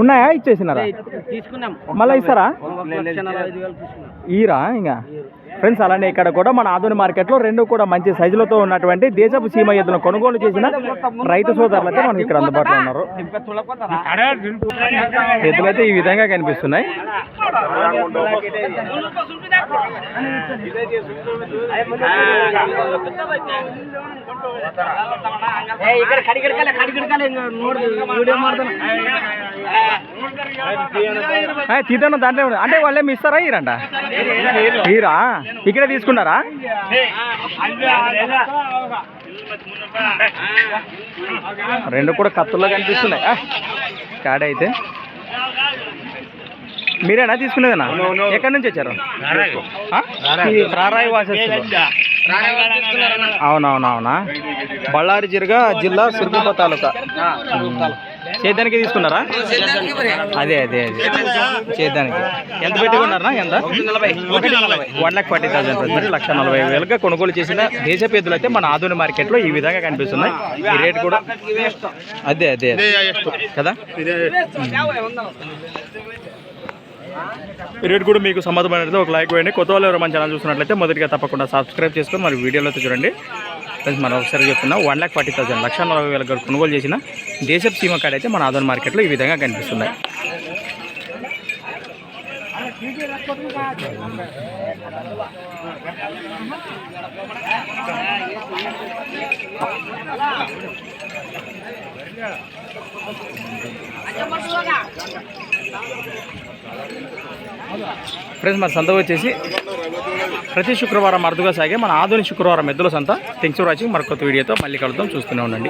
ఉన్నాయా? ఇచ్చేసినారా? తీసుకున్నాం. మళ్ళీ ఇస్తారా? ఈరా ఇంకా? ఫ్రెండ్స్ అలానే ఇక్కడ కూడా మన ఆధుని మార్కెట్లో రెండు కూడా మంచి సైజులతో ఉన్నటువంటి దేశపు సీమ ఎద్దును కొనుగోలు చేసిన రైతు సోదరులు అయితే మనకి ఇక్కడ అందుబాటులో ఉన్నారు. ఎద్దులు అయితే ఈ విధంగా కనిపిస్తున్నాయి. ఇక్కడ కడిగడకాలి కడిగడకాలి నోడు వీడియో తీద్దాను దాంట్లో. అంటే వాళ్ళేమి ఇస్తారా ఈరంట ఈరా ఇక్కడే తీసుకున్నారా? రెండు కూడా కత్తుల్లో కనిపిస్తున్నాయి. కాడ అయితే. మీరేనా తీసుకునేదేనా ఎక్కడి నుంచి వచ్చారు? రారాయి వాసేస్తున్నారు. అవునవునవునా? బళ్ళారి జిరుగా జిల్లా సిరుగుప్ప తాలూకా. చేద్దానికి తీసుకున్నారా? అదే అదే అదే. సేద్యానికి ఎంత పెట్టుకున్నారా ఎంత? One lakh forty thousand rupees. లక్ష నలభై వేలుగా కొనుగోలు చేసిన దేశ పెద్దలు అయితే మన ఆధునిక మార్కెట్లో ఈ విధంగా కనిపిస్తున్నాయి. ఈ రేట్ కూడా అదే అదే కదా? రేట్ కూడా మీకు సమ్మతమైనది ఒక లైక్ వేయండి. కొత్త వాళ్ళు ఎవరు మన ఛానల్ చూసినట్లయితే మొదటిగా తప్పకుండా సబ్స్క్రైబ్ చేసుకొని మరి వీడియోలో చూడండి. ఫ్రెండ్స్ మనం ఒకసారి చెప్తున్నా వన్ ల్యాక్ ఫార్టీ థౌసండ్ లక్ష నలభై వేల కొనుగోలు చేసిన దేశపు సీమ కాడ అయితే మన ఆదోన్ మార్కెట్లో ఈ విధంగా కనిపిస్తున్నాయి. ఫ్రెండ్స్ మన సంత వచ్చేసి ప్రతి శుక్రవారం అరుదుగా సాగే మన ఆధునిక శుక్రవారం ఎద్దుల సంత. థింగ్స్ వాచింగ్ మరొక వీడియోతో మళ్ళీ కలుద్దాం. చూస్తూనే ఉండండి.